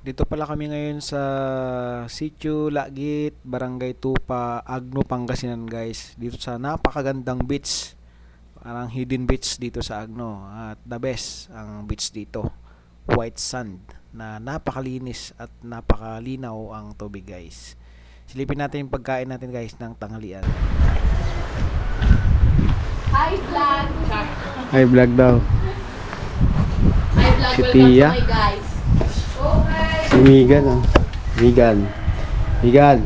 Dito pala kami ngayon sa Sitio Lagit, Barangay Tupa, Agno, Pangasinan guys. Dito sa napakagandang beach. Parang hidden beach dito sa Agno. At the best ang beach dito. White sand na napakalinis at napakalinaw ang tubig guys. Silipin natin yung pagkain natin guys ng tanghalian. Hi vlog! Hi vlog daw. Hi vlog! Si Welcome Tia. to my guys. Migan ah. Migan. Migan.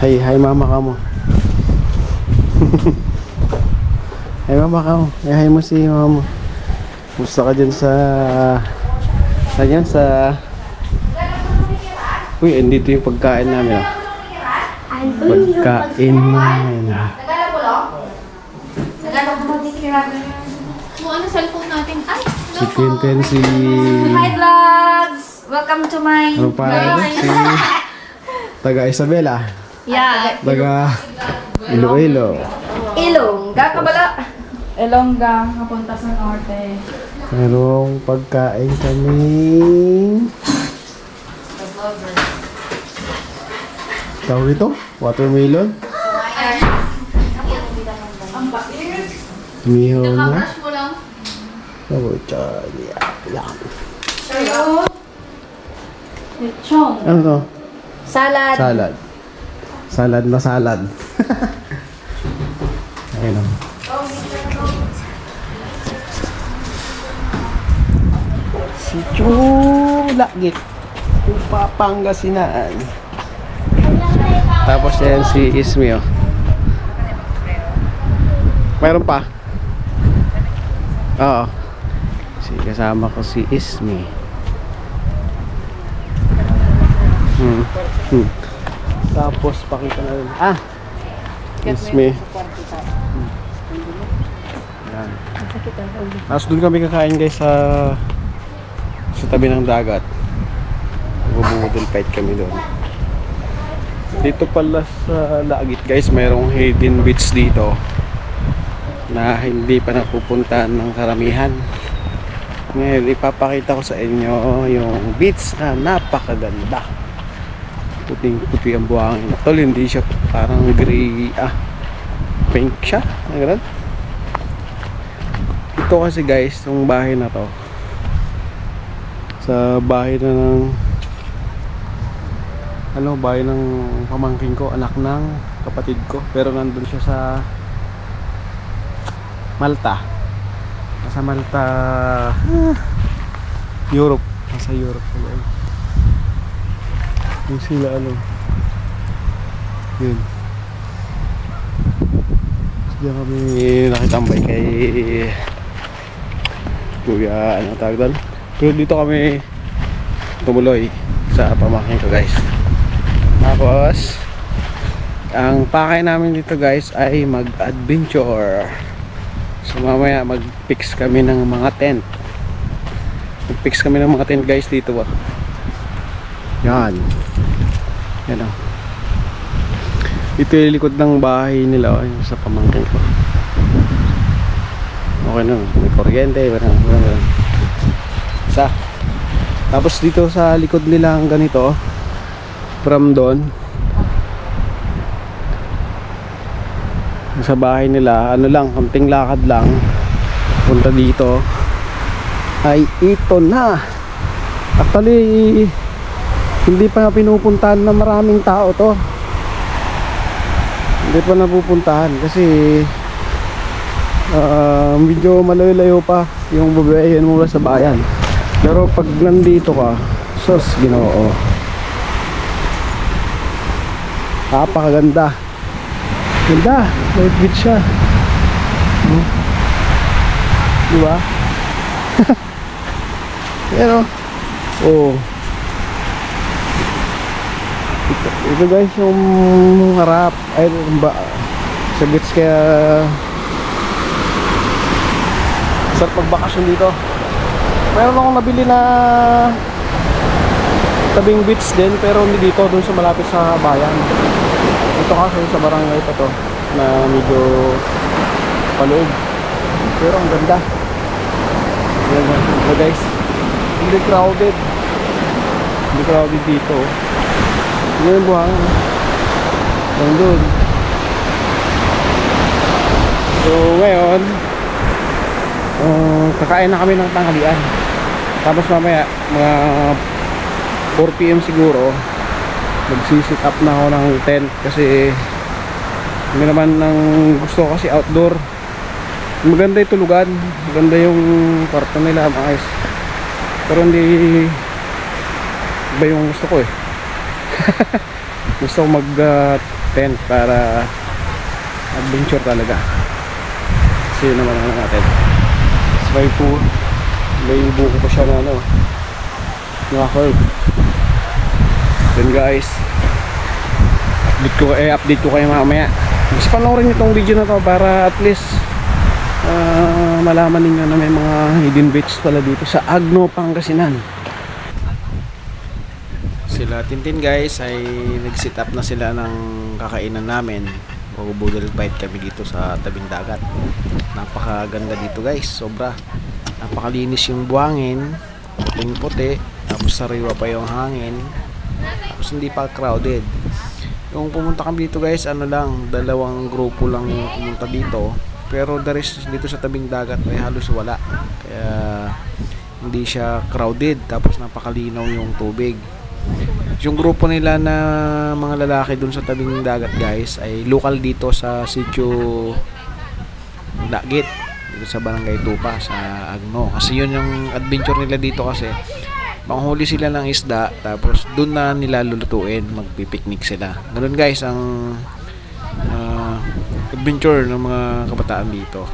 Hi, hi mama ka mo. hi mama ka mo. Hi, hi mo si mama mo. Musta ka dyan sa... Saan yan? Sa... Uy, andito yung pagkain namin ah. Pagkain namin ah. Kung ano cellphone natin? Ay! Si Quinten, si... Hi vlogs! Welcome to my pa? Si... Taga Isabela. yeah, Taga... Iloilo. Ilong, Gakabala. Elongga, kapunta sa norte. Merong pagkain kami. Tawag ito? Watermelon? Mihaw na. Naka-brush mo lang. Oh, chali. Yan. Lechong. Ano to? Salad. Salad. Salad na salad. Ayun o. Si Chulagit. Tupa Pangasinan. Tapos yan si Ismi oh. Meron pa? Oo. Si kasama ko si Ismi. Hmm. Hmm. Tapos pakita na rin. Ah! Ismi. Hmm. Yan. Tapos doon kami kakain guys sa sa tabi ng dagat. Bubudol fight kami doon. Dito pala sa Lagit guys, mayroong hidden beach dito na hindi pa napupuntahan ng karamihan. Ngayon, ipapakita ko sa inyo yung beach na napakaganda. Puting-puti ang buhangin. Tol, hindi siya parang gray, ah, pink siya. Ganun? Ito kasi guys, yung bahay na to. Sa bahay na ng ano, bahay ng pamangking ko, anak ng kapatid ko. Pero nandun siya sa Malta. Nasa Malta, ah, Europe. Nasa Europe Yung sila ano. Yun. Diyan kami nakitambay kay Kuya, ano tawag doon? Pero dito kami tumuloy sa pamangkin ko guys. Tapos, ang pakay namin dito guys ay mag-adventure. So mamaya mag-fix kami ng mga tent. Mag-fix kami ng mga tent guys dito ba. Yan. Yan o. Ito yung likod ng bahay nila oh, yung sa pamangkin ko. Okay na, may kuryente, parang parang- Isa. Tapos dito sa likod nila ang ganito from doon sa bahay nila ano lang kamting lakad lang punta dito ay ito na actually hindi pa pinupuntahan ng maraming tao to. Hindi pa napupuntahan kasi ah, medyo malayo-layo pa yung babayan mo sa bayan. Pero pag nandito ka sos ginoo napakaganda. Ganda light beach siya. Hmm. di ba? Yan o oh ito, guys yung harap. Ay ba sa beach kaya sarap magbakasyon dito. Meron akong nabili na tabing beach din pero hindi dito dun sa malapit sa bayan. Ito kasi sa barangay pa to na medyo paloob. Pero ang ganda. Yan guys. Hindi crowded. Hindi crowded dito. Ano yung buhangin? Lang doon. So ngayon, uh, kakain na kami ng tanghalian. Tapos mamaya, mga 4pm siguro, magsisit up na ako ng tent kasi hindi naman ng gusto kasi outdoor. Maganda yung tulugan, maganda yung kwarto nila, maayos. Pero hindi iba yung gusto ko eh. Gusto mag uh, tent para adventure talaga. Kasi yun naman ang natin. May po, may buko pa siya na ano, mga curve. Then guys, update ko, eh, update ko kayo mamaya. Mas panoorin itong video na to para at least ah, malaman ninyo na may mga hidden beach pala dito sa Agno, Pangasinan. Sila Tintin guys ay nag-sit up na sila ng kakainan namin. Bubudol bite kami dito sa tabing dagat. Napakaganda dito guys, sobra. Napakalinis yung buhangin, puting puti, tapos sariwa pa yung hangin. Tapos hindi pa crowded. Yung pumunta kami dito guys, ano lang, dalawang grupo lang yung pumunta dito. Pero the rest dito sa tabing dagat ay halos wala. Kaya hindi siya crowded tapos napakalinaw yung tubig. Yung grupo nila na mga lalaki dun sa tabing dagat guys ay local dito sa sitio Dagit dito sa Barangay Tupa sa Agno. Kasi yun yung adventure nila dito kasi panghuli sila ng isda tapos doon na nila lulutuin magpipiknik sila ganun guys ang ah, adventure ng mga kabataan dito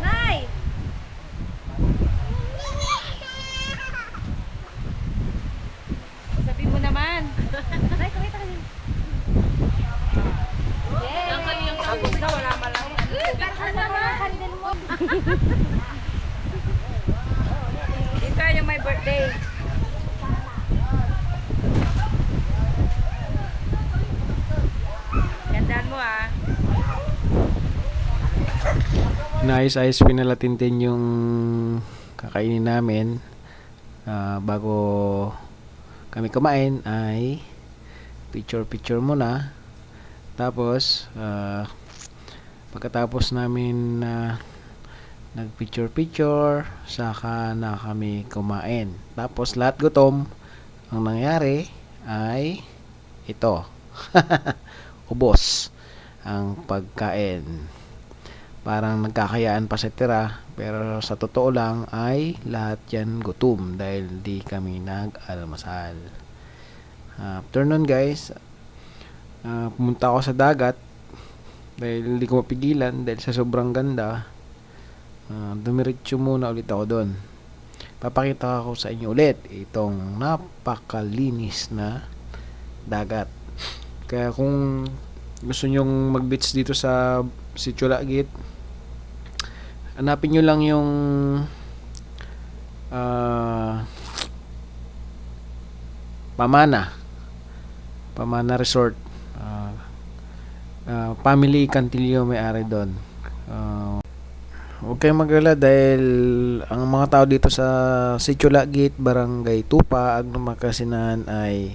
Nay! Sabi mo naman. Nay, kumita ka din. Ang kaniyang sabog na wala malang. Dito yung my birthday. Gandaan mo ah. Naayos-ayos pinalatintin yung kakainin namin. Ah, bago kami kumain ay picture-picture muna. Tapos ah, pagkatapos namin na nag-picture-picture saka na kami kumain. Tapos lahat gutom. Ang nangyari ay ito. Ubos ang pagkain parang nagkakayaan pa sa tira pero sa totoo lang ay lahat yan gutom dahil di kami nag-almasal. After nun guys ah, pumunta ako sa dagat dahil hindi ko mapigilan dahil sa sobrang ganda uh, dumiretso muna ulit ako doon papakita ko sa inyo ulit itong napakalinis na dagat. Kaya kung gusto nyong mag-beach dito sa Sitio Lagit hanapin nyo lang yung ah, Pamana Pamana Resort Ah, ah, Family Cantillo may ari doon Ah, Huwag kayong magalala dahil ang mga tao dito sa Sitio Lagit, Barangay Tupa, Agno Makasinan ay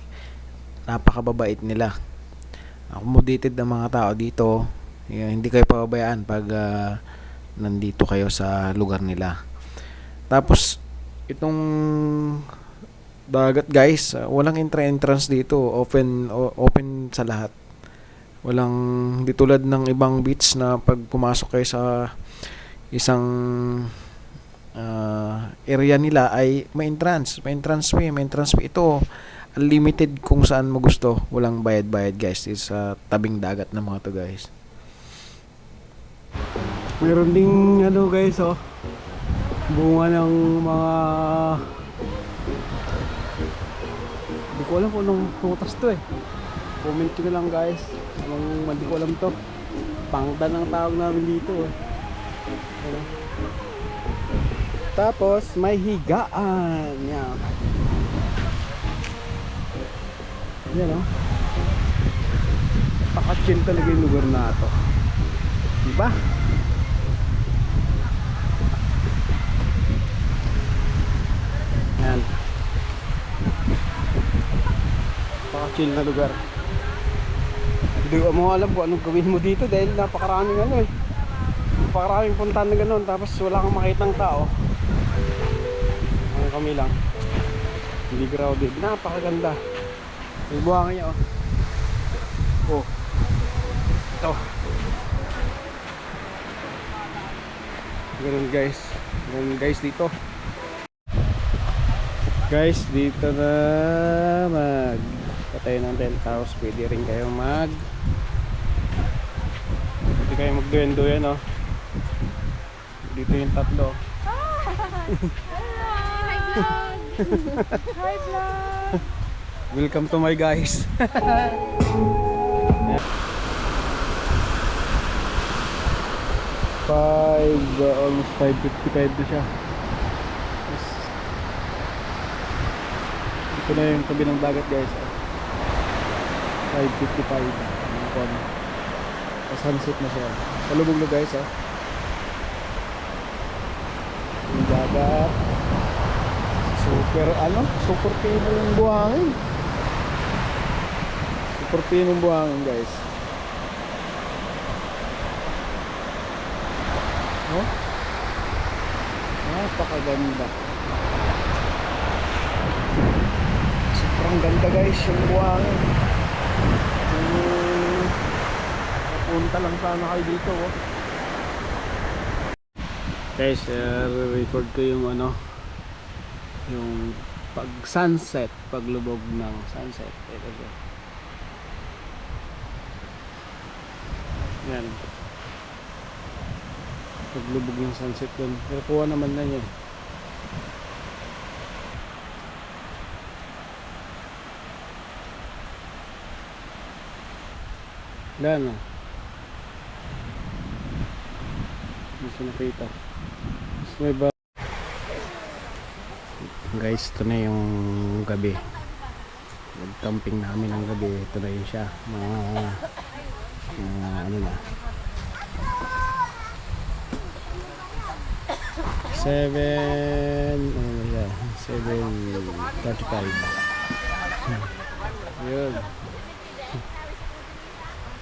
napakababait nila. Accommodated ng mga tao dito. Eh, hindi kayo pababayaan pag ah, nandito kayo sa lugar nila. Tapos itong dagat guys, ah, walang entrance dito, open open sa lahat. Walang di tulad ng ibang beach na pag pumasok kayo sa isang ah, area nila ay may entrance, may entrance fee, may entrance fee. Ito unlimited kung saan mo gusto. Walang bayad-bayad guys. It's sa tabing dagat ng mga to guys. Meron ding ano guys oh. Bunga ng mga Hindi ko alam kung anong prutas to eh. Comment nyo lang guys. Anong hindi ko alam to. Pangtan ang tawag namin dito eh. Ano? Tapos may higaan. Yan. Yan oh. Napaka-chill talaga yung lugar na to. Diba? Yan. Napaka-chill na lugar. Hindi mo alam kung anong gawin mo dito dahil napakaraming ano eh. Napakaraming puntahan na ganun tapos wala kang makitang tao. Ano kami lang. Hindi crowded. Napakaganda. May buhangin niya oh. Oh. Ito. Ganun guys. Ganun guys dito. Guys, dito na mag patay ng tent house. Pwede rin kayo mag Pwede kayo magduyan-duyan oh. Dito yung tatlo. Welcome to my guys. Five, almost 5.55 na siya. Ito na yung tabi ng dagat guys. oh. 5.55. Ang kon. sunset na siya. Salubog na guys ah. Yung dagat. Super ano? Super pino yung buhangin. Super pino yung buhangin guys. Oh? Napakaganda. Sobrang ganda guys yung buhangin. Yung napunta lang sana kayo dito oh. Guys, uh, record ko yung ano yung pag sunset, paglubog ng sunset. Ito siya. Yan. Paglubog ng sunset dun. Pero kuha naman na yun. Yan o. Hindi siya nakita. May ba guys ito na yung gabi. Nag camping namin ng gabi. Ito na yun siya. Mga mga ano na. 7 ano na siya? 7.35 yun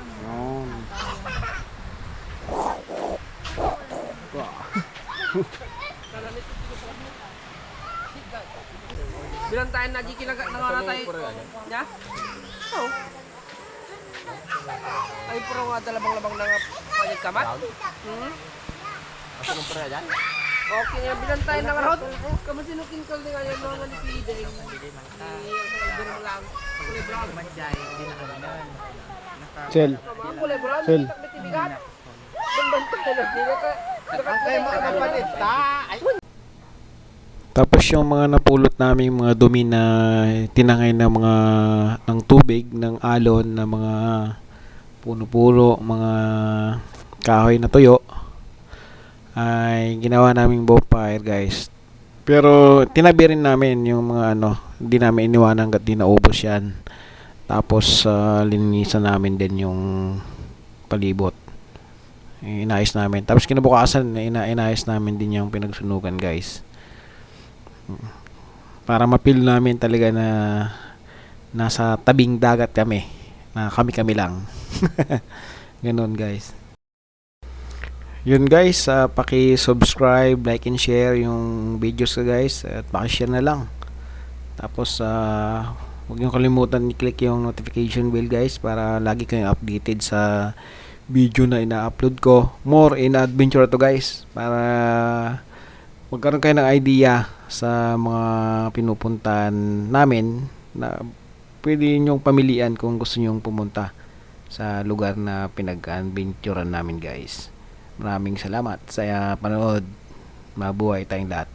Ayun. Bilang tayo nagkikinaga na nga tayo. Ya? Oo. Ay puro nga dalabang-labang na nga pwede kamat. Hmm? Ako ng pera dyan? Okay nga, bilang tayo na nga rod. Kamu sinukin ko din nga yung mga nalipideng. Hindi mo lang. Kulay brown. Sel. Mga kulay brown. Sel. Kapalit. Tapos yung mga napulot namin mga dumi na tinangay ng mga ng tubig, ng alon, na mga puno-puno, mga kahoy na tuyo ay ginawa naming bonfire guys. Pero tinabi rin namin yung mga ano, hindi namin iniwanan hanggat di naubos yan. Tapos ah, lininisan namin din yung palibot. Inayos namin. Tapos kinabukasan, ina inayos namin din yung pinagsunugan guys para mapil namin talaga na nasa tabing dagat kami na kami kami lang ganun guys yun guys uh, paki subscribe like and share yung videos ko guys at paki share na lang tapos uh, huwag nyo kalimutan i-click yung notification bell guys para lagi kayong updated sa video na ina-upload ko more in adventure to guys para magkaroon kayo ng idea sa mga pinupuntahan namin na pwede nyong pamilian kung gusto nyong pumunta sa lugar na pinag-adventurean namin guys. Maraming salamat sa panood. Mabuhay tayong lahat.